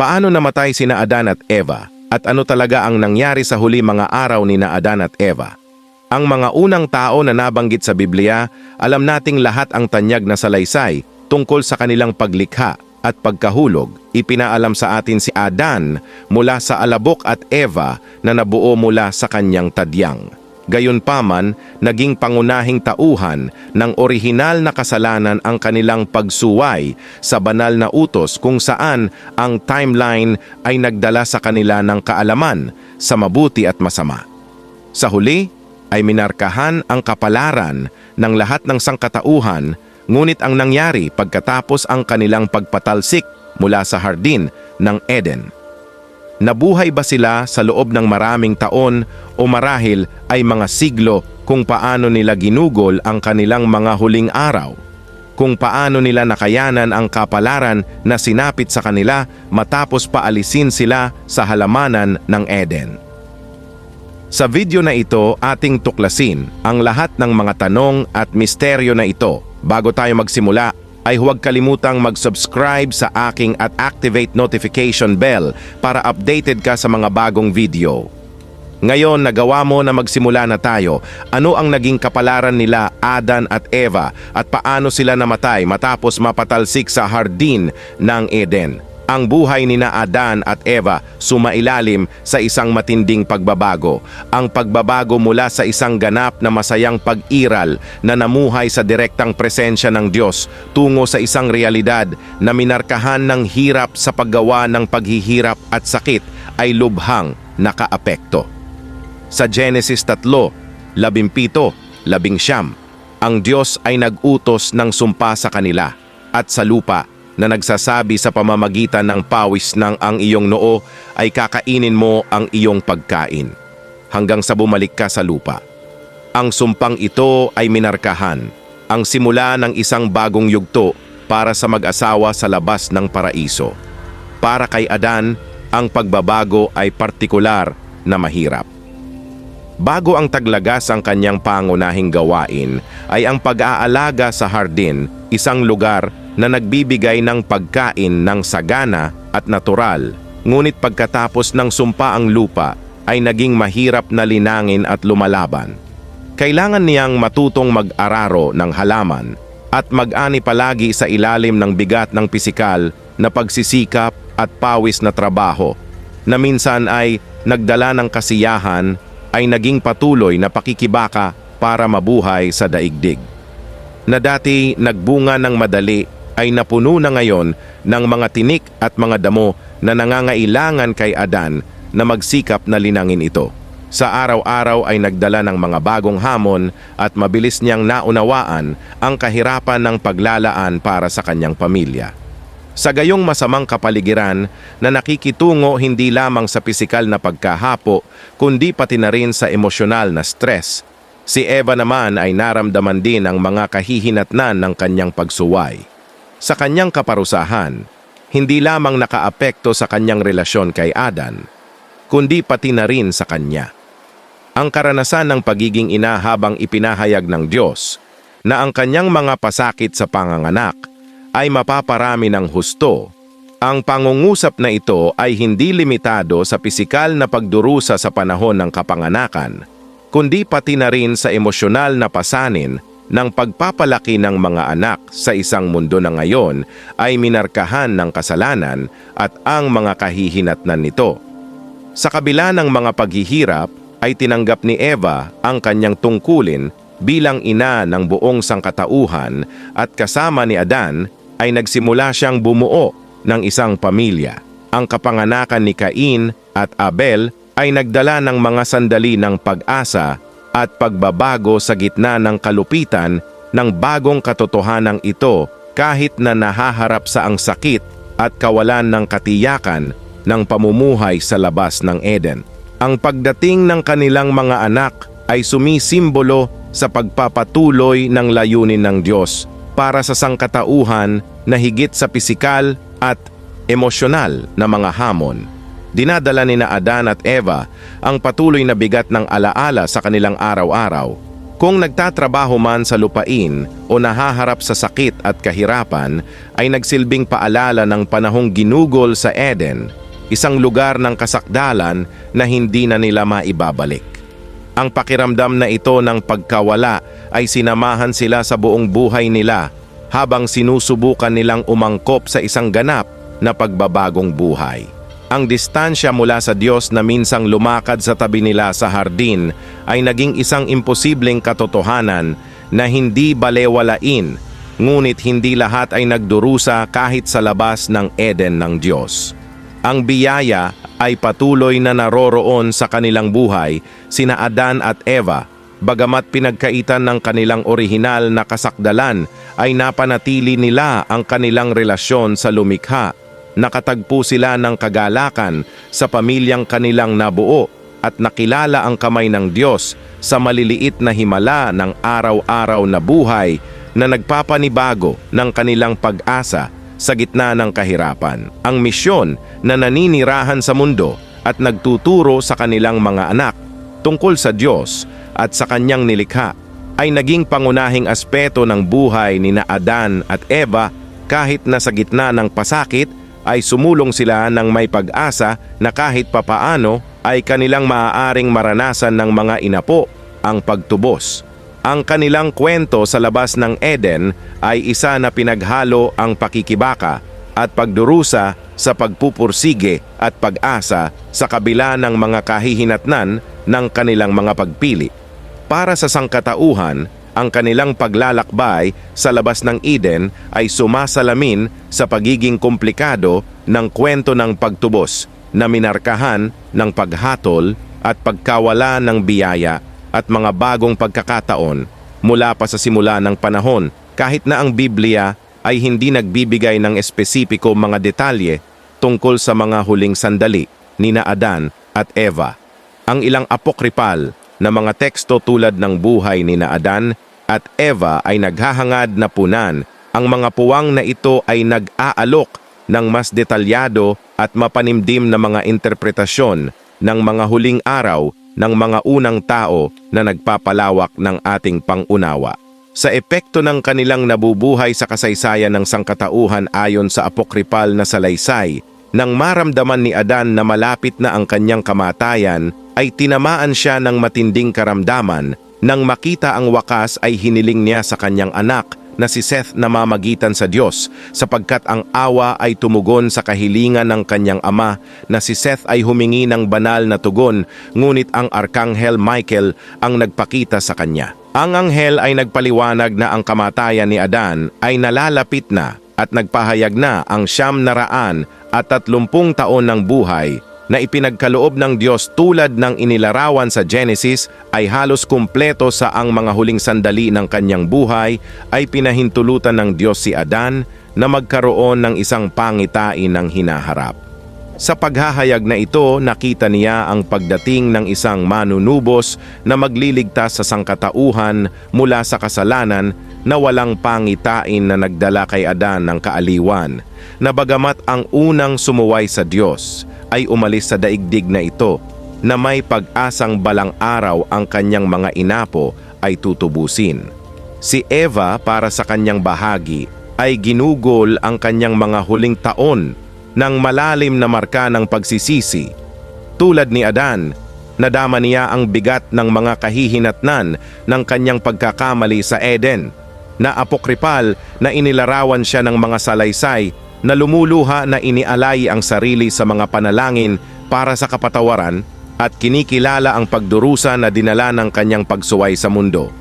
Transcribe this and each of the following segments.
Paano namatay sina Adan at Eva at ano talaga ang nangyari sa huli mga araw ni na Adan at Eva? Ang mga unang tao na nabanggit sa Biblia, alam nating lahat ang tanyag na salaysay tungkol sa kanilang paglikha at pagkahulog. Ipinaalam sa atin si Adan mula sa alabok at Eva na nabuo mula sa kanyang tadyang. Gayunpaman, naging pangunahing tauhan ng orihinal na kasalanan ang kanilang pagsuway sa banal na utos kung saan ang timeline ay nagdala sa kanila ng kaalaman sa mabuti at masama. Sa huli, ay minarkahan ang kapalaran ng lahat ng sangkatauhan, ngunit ang nangyari pagkatapos ang kanilang pagpatalsik mula sa hardin ng Eden. Nabuhay ba sila sa loob ng maraming taon o marahil ay mga siglo kung paano nila ginugol ang kanilang mga huling araw? Kung paano nila nakayanan ang kapalaran na sinapit sa kanila matapos paalisin sila sa halamanan ng Eden? Sa video na ito, ating tuklasin ang lahat ng mga tanong at misteryo na ito. Bago tayo magsimula, ay huwag kalimutang mag-subscribe sa aking at activate notification bell para updated ka sa mga bagong video. Ngayon, nagawa mo na magsimula na tayo. Ano ang naging kapalaran nila Adan at Eva at paano sila namatay matapos mapatalsik sa hardin ng Eden? Ang buhay ni na Adan at Eva sumailalim sa isang matinding pagbabago. Ang pagbabago mula sa isang ganap na masayang pag-iral na namuhay sa direktang presensya ng Diyos tungo sa isang realidad na minarkahan ng hirap sa paggawa ng paghihirap at sakit ay lubhang nakaapekto. Sa Genesis 3, 17, 11, ang Diyos ay nag-utos ng sumpa sa kanila at sa lupa na nagsasabi sa pamamagitan ng pawis ng ang iyong noo ay kakainin mo ang iyong pagkain hanggang sa bumalik ka sa lupa. Ang sumpang ito ay minarkahan, ang simula ng isang bagong yugto para sa mag-asawa sa labas ng paraiso. Para kay Adan, ang pagbabago ay partikular na mahirap. Bago ang taglagas ang kanyang pangunahing gawain ay ang pag-aalaga sa hardin, isang lugar na nagbibigay ng pagkain ng sagana at natural. Ngunit pagkatapos ng sumpa ang lupa ay naging mahirap na linangin at lumalaban. Kailangan niyang matutong mag-araro ng halaman at mag-ani palagi sa ilalim ng bigat ng pisikal na pagsisikap at pawis na trabaho na minsan ay nagdala ng kasiyahan ay naging patuloy na pakikibaka para mabuhay sa daigdig. Na dati nagbunga ng madali ay napuno na ngayon ng mga tinik at mga damo na nangangailangan kay Adan na magsikap na linangin ito. Sa araw-araw ay nagdala ng mga bagong hamon at mabilis niyang naunawaan ang kahirapan ng paglalaan para sa kanyang pamilya. Sa gayong masamang kapaligiran na nakikitungo hindi lamang sa pisikal na pagkahapo, kundi pati na rin sa emosyonal na stress, si Eva naman ay naramdaman din ang mga kahihinatnan ng kanyang pagsuway. Sa kanyang kaparusahan, hindi lamang nakaapekto sa kanyang relasyon kay Adan, kundi pati na rin sa kanya. Ang karanasan ng pagiging ina habang ipinahayag ng Diyos na ang kanyang mga pasakit sa panganganak ay mapaparami ng husto. Ang pangungusap na ito ay hindi limitado sa pisikal na pagdurusa sa panahon ng kapanganakan, kundi pati na rin sa emosyonal na pasanin ng pagpapalaki ng mga anak sa isang mundo na ngayon ay minarkahan ng kasalanan at ang mga kahihinatnan nito. Sa kabila ng mga paghihirap, ay tinanggap ni Eva ang kanyang tungkulin bilang ina ng buong sangkatauhan at kasama ni Adan ay nagsimula siyang bumuo ng isang pamilya. Ang kapanganakan ni Cain at Abel ay nagdala ng mga sandali ng pag-asa at pagbabago sa gitna ng kalupitan ng bagong katotohanan ito kahit na nahaharap sa ang sakit at kawalan ng katiyakan ng pamumuhay sa labas ng Eden. Ang pagdating ng kanilang mga anak ay sumisimbolo sa pagpapatuloy ng layunin ng Diyos para sa sangkatauhan na higit sa pisikal at emosyonal na mga hamon. Dinadala ni na Adan at Eva ang patuloy na bigat ng alaala sa kanilang araw-araw. Kung nagtatrabaho man sa lupain o nahaharap sa sakit at kahirapan, ay nagsilbing paalala ng panahong ginugol sa Eden, isang lugar ng kasakdalan na hindi na nila maibabalik. Ang pakiramdam na ito ng pagkawala ay sinamahan sila sa buong buhay nila habang sinusubukan nilang umangkop sa isang ganap na pagbabagong buhay. Ang distansya mula sa Diyos na minsang lumakad sa tabi nila sa hardin ay naging isang imposibleng katotohanan na hindi balewalain, ngunit hindi lahat ay nagdurusa kahit sa labas ng Eden ng Diyos. Ang biyaya ay patuloy na naroroon sa kanilang buhay, sina Adan at Eva, bagamat pinagkaitan ng kanilang orihinal na kasakdalan ay napanatili nila ang kanilang relasyon sa lumikha nakatagpo sila ng kagalakan sa pamilyang kanilang nabuo at nakilala ang kamay ng Diyos sa maliliit na himala ng araw-araw na buhay na nagpapanibago ng kanilang pag-asa sa gitna ng kahirapan. Ang misyon na naninirahan sa mundo at nagtuturo sa kanilang mga anak tungkol sa Diyos at sa kanyang nilikha ay naging pangunahing aspeto ng buhay ni na Adan at Eva kahit na sa gitna ng pasakit ay sumulong sila ng may pag-asa na kahit papaano ay kanilang maaaring maranasan ng mga inapo ang pagtubos. Ang kanilang kwento sa labas ng Eden ay isa na pinaghalo ang pakikibaka at pagdurusa sa pagpupursige at pag-asa sa kabila ng mga kahihinatnan ng kanilang mga pagpili. Para sa sangkatauhan, ang kanilang paglalakbay sa labas ng Eden ay sumasalamin sa pagiging komplikado ng kwento ng pagtubos na minarkahan ng paghatol at pagkawala ng biyaya at mga bagong pagkakataon mula pa sa simula ng panahon kahit na ang Biblia ay hindi nagbibigay ng espesipiko mga detalye tungkol sa mga huling sandali ni na Adan at Eva. Ang ilang apokripal na mga teksto tulad ng buhay ni na Adan at Eva ay naghahangad na punan. Ang mga puwang na ito ay nag-aalok ng mas detalyado at mapanimdim na mga interpretasyon ng mga huling araw ng mga unang tao na nagpapalawak ng ating pangunawa. Sa epekto ng kanilang nabubuhay sa kasaysayan ng sangkatauhan ayon sa apokripal na salaysay, nang maramdaman ni Adan na malapit na ang kanyang kamatayan, ay tinamaan siya ng matinding karamdaman. Nang makita ang wakas ay hiniling niya sa kanyang anak na si Seth na mamagitan sa Diyos sapagkat ang awa ay tumugon sa kahilingan ng kanyang ama na si Seth ay humingi ng banal na tugon ngunit ang Arkanghel Michael ang nagpakita sa kanya. Ang anghel ay nagpaliwanag na ang kamatayan ni Adan ay nalalapit na at nagpahayag na ang siyam na raan at tatlumpung taon ng buhay na ipinagkaloob ng Diyos tulad ng inilarawan sa Genesis ay halos kumpleto sa ang mga huling sandali ng kanyang buhay ay pinahintulutan ng Diyos si Adan na magkaroon ng isang pangitain ng hinaharap. Sa paghahayag na ito, nakita niya ang pagdating ng isang manunubos na magliligtas sa sangkatauhan mula sa kasalanan na walang pangitain na nagdala kay Adan ng kaaliwan, na bagamat ang unang sumuway sa Diyos ay umalis sa daigdig na ito, na may pag-asang balang araw ang kanyang mga inapo ay tutubusin. Si Eva para sa kanyang bahagi ay ginugol ang kanyang mga huling taon ng malalim na marka ng pagsisisi. Tulad ni Adan, nadama niya ang bigat ng mga kahihinatnan ng kanyang pagkakamali sa Eden, na apokripal na inilarawan siya ng mga salaysay na lumuluha na inialay ang sarili sa mga panalangin para sa kapatawaran at kinikilala ang pagdurusa na dinala ng kanyang pagsuway sa mundo.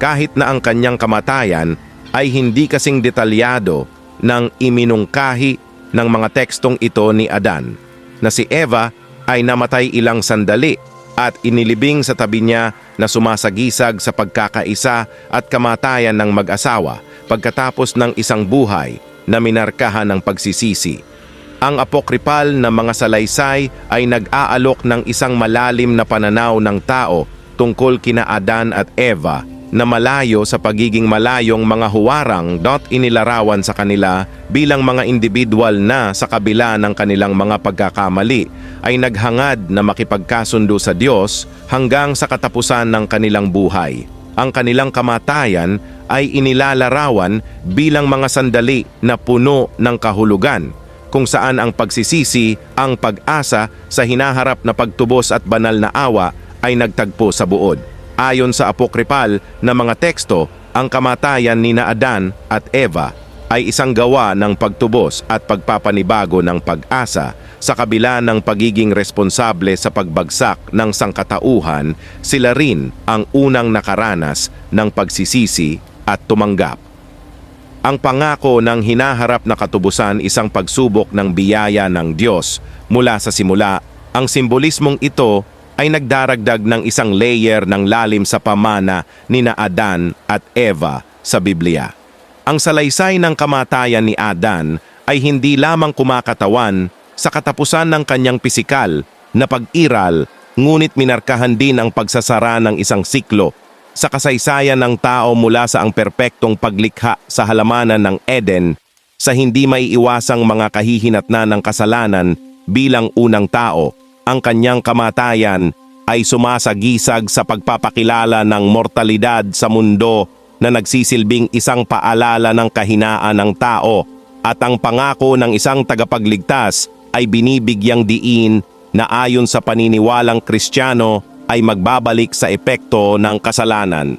Kahit na ang kanyang kamatayan ay hindi kasing detalyado ng iminungkahi ng mga tekstong ito ni Adan, na si Eva ay namatay ilang sandali at inilibing sa tabi niya na sumasagisag sa pagkakaisa at kamatayan ng mag-asawa pagkatapos ng isang buhay na minarkahan ng pagsisisi. Ang apokripal na mga salaysay ay nag-aalok ng isang malalim na pananaw ng tao tungkol kina Adan at Eva na malayo sa pagiging malayong mga huwarang dot inilarawan sa kanila bilang mga individual na sa kabila ng kanilang mga pagkakamali ay naghangad na makipagkasundo sa Diyos hanggang sa katapusan ng kanilang buhay. ang kanilang kamatayan ay inilalarawan bilang mga sandali na puno ng kahulugan, kung saan ang pagsisisi, ang pag-asa sa hinaharap na pagtubos at banal na awa ay nagtagpo sa buod. Ayon sa apokripal na mga teksto, ang kamatayan ni na Adan at Eva ay isang gawa ng pagtubos at pagpapanibago ng pag-asa sa kabila ng pagiging responsable sa pagbagsak ng sangkatauhan, sila rin ang unang nakaranas ng pagsisisi at tumanggap. Ang pangako ng hinaharap na katubusan isang pagsubok ng biyaya ng Diyos mula sa simula, ang simbolismong ito ay nagdaragdag ng isang layer ng lalim sa pamana ni na Adan at Eva sa Biblia. Ang salaysay ng kamatayan ni Adan ay hindi lamang kumakatawan sa katapusan ng kanyang pisikal na pag-iral, ngunit minarkahan din ang pagsasara ng isang siklo sa kasaysayan ng tao mula sa ang perpektong paglikha sa halamanan ng Eden sa hindi maiiwasang mga kahihinatna ng kasalanan bilang unang tao, ang kanyang kamatayan ay sumasagisag sa pagpapakilala ng mortalidad sa mundo na nagsisilbing isang paalala ng kahinaan ng tao at ang pangako ng isang tagapagligtas ay binibigyang diin na ayon sa paniniwalang kristyano ay magbabalik sa epekto ng kasalanan.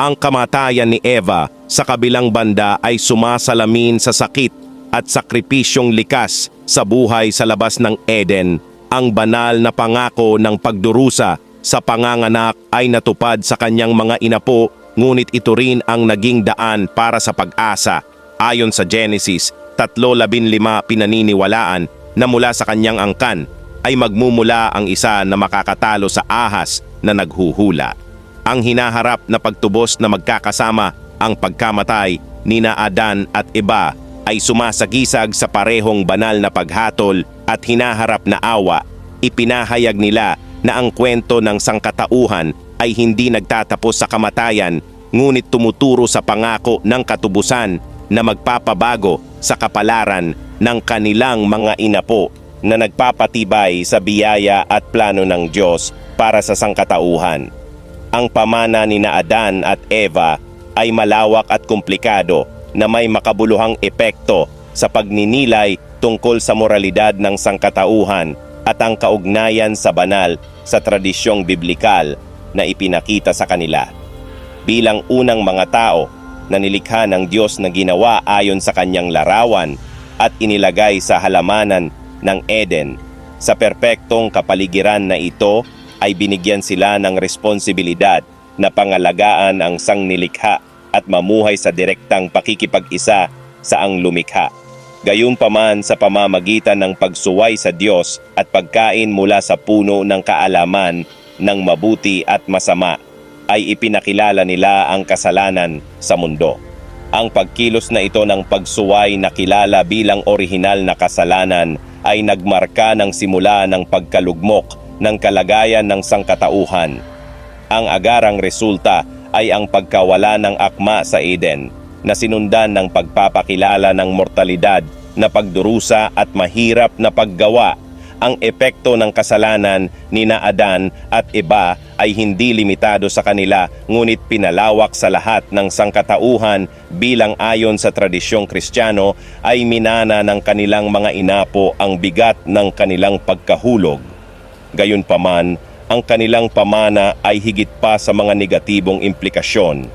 Ang kamatayan ni Eva sa kabilang banda ay sumasalamin sa sakit at sakripisyong likas sa buhay sa labas ng Eden. Ang banal na pangako ng pagdurusa sa panganganak ay natupad sa kanyang mga inapo ngunit ito rin ang naging daan para sa pag-asa. Ayon sa Genesis 3.15 pinaniniwalaan na mula sa kanyang angkan ay magmumula ang isa na makakatalo sa ahas na naghuhula. Ang hinaharap na pagtubos na magkakasama ang pagkamatay ni na Adan at iba ay sumasagisag sa parehong banal na paghatol at hinaharap na awa. Ipinahayag nila na ang kwento ng sangkatauhan ay hindi nagtatapos sa kamatayan ngunit tumuturo sa pangako ng katubusan na magpapabago sa kapalaran ng kanilang mga inapo na nagpapatibay sa biyaya at plano ng Diyos para sa sangkatauhan. Ang pamana ni na Adan at Eva ay malawak at komplikado na may makabuluhang epekto sa pagninilay tungkol sa moralidad ng sangkatauhan at ang kaugnayan sa banal sa tradisyong biblikal na ipinakita sa kanila. Bilang unang mga tao na nilikha ng Diyos na ginawa ayon sa kanyang larawan at inilagay sa halamanan ng Eden. Sa perpektong kapaligiran na ito ay binigyan sila ng responsibilidad na pangalagaan ang sangnilikha at mamuhay sa direktang pakikipag-isa sa ang lumikha. Gayunpaman sa pamamagitan ng pagsuway sa Diyos at pagkain mula sa puno ng kaalaman ng mabuti at masama, ay ipinakilala nila ang kasalanan sa mundo. Ang pagkilos na ito ng pagsuway na kilala bilang orihinal na kasalanan ay nagmarka ng simula ng pagkalugmok ng kalagayan ng sangkatauhan. Ang agarang resulta ay ang pagkawala ng akma sa Eden na sinundan ng pagpapakilala ng mortalidad na pagdurusa at mahirap na paggawa ang epekto ng kasalanan ni na Adan at iba ay hindi limitado sa kanila ngunit pinalawak sa lahat ng sangkatauhan bilang ayon sa tradisyong kristyano ay minana ng kanilang mga inapo ang bigat ng kanilang pagkahulog. Gayunpaman, ang kanilang pamana ay higit pa sa mga negatibong implikasyon.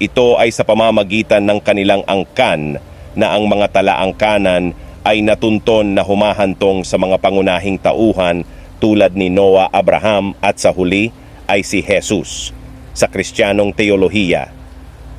Ito ay sa pamamagitan ng kanilang angkan na ang mga talaangkanan ay natunton na humahantong sa mga pangunahing tauhan tulad ni Noah Abraham at sa huli ay si Jesus sa kristyanong teolohiya.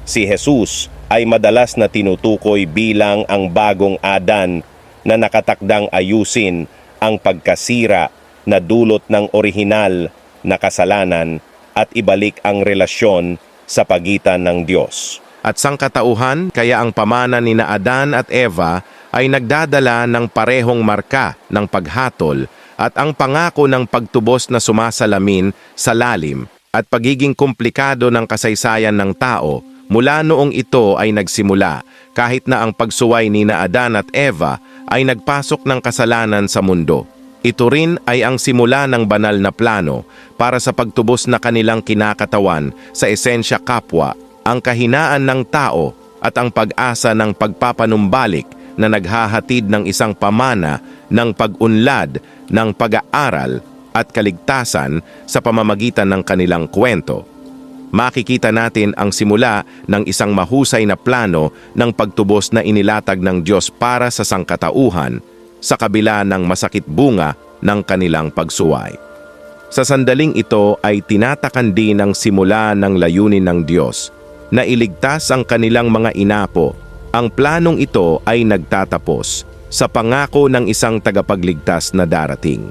Si Jesus ay madalas na tinutukoy bilang ang bagong Adan na nakatakdang ayusin ang pagkasira na dulot ng orihinal na kasalanan at ibalik ang relasyon sa pagitan ng Diyos. At sangkatauhan, kaya ang pamana ni na Adan at Eva ay nagdadala ng parehong marka ng paghatol at ang pangako ng pagtubos na sumasalamin sa lalim at pagiging komplikado ng kasaysayan ng tao mula noong ito ay nagsimula kahit na ang pagsuway ni na Adan at Eva ay nagpasok ng kasalanan sa mundo. Ito rin ay ang simula ng banal na plano para sa pagtubos na kanilang kinakatawan sa esensya kapwa, ang kahinaan ng tao at ang pag-asa ng pagpapanumbalik na naghahatid ng isang pamana ng pag-unlad ng pag-aaral at kaligtasan sa pamamagitan ng kanilang kwento. Makikita natin ang simula ng isang mahusay na plano ng pagtubos na inilatag ng Diyos para sa sangkatauhan sa kabila ng masakit bunga ng kanilang pagsuway. Sa sandaling ito ay tinatakan din ang simula ng layunin ng Diyos na iligtas ang kanilang mga inapo. Ang planong ito ay nagtatapos sa pangako ng isang tagapagligtas na darating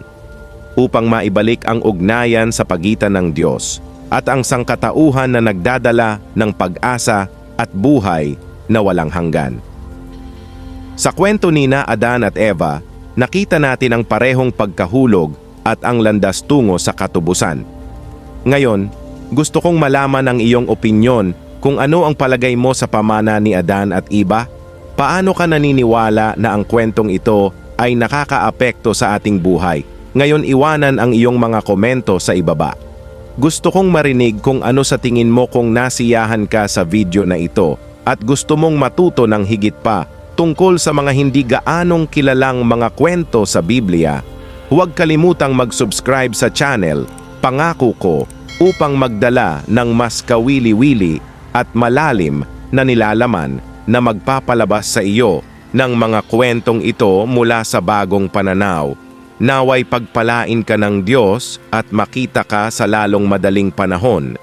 upang maibalik ang ugnayan sa pagitan ng Diyos at ang sangkatauhan na nagdadala ng pag-asa at buhay na walang hanggan. Sa kwento ni na Adan at Eva, nakita natin ang parehong pagkahulog at ang landas tungo sa katubusan. Ngayon, gusto kong malaman ang iyong opinyon kung ano ang palagay mo sa pamana ni Adan at Iba. Paano ka naniniwala na ang kwentong ito ay nakakaapekto sa ating buhay? Ngayon iwanan ang iyong mga komento sa ibaba. Gusto kong marinig kung ano sa tingin mo kung nasiyahan ka sa video na ito at gusto mong matuto ng higit pa tungkol sa mga hindi gaanong kilalang mga kwento sa Biblia. Huwag kalimutang mag-subscribe sa channel, pangako ko, upang magdala ng mas kawili-wili at malalim na nilalaman na magpapalabas sa iyo ng mga kwentong ito mula sa bagong pananaw. Naway pagpalain ka ng Diyos at makita ka sa lalong madaling panahon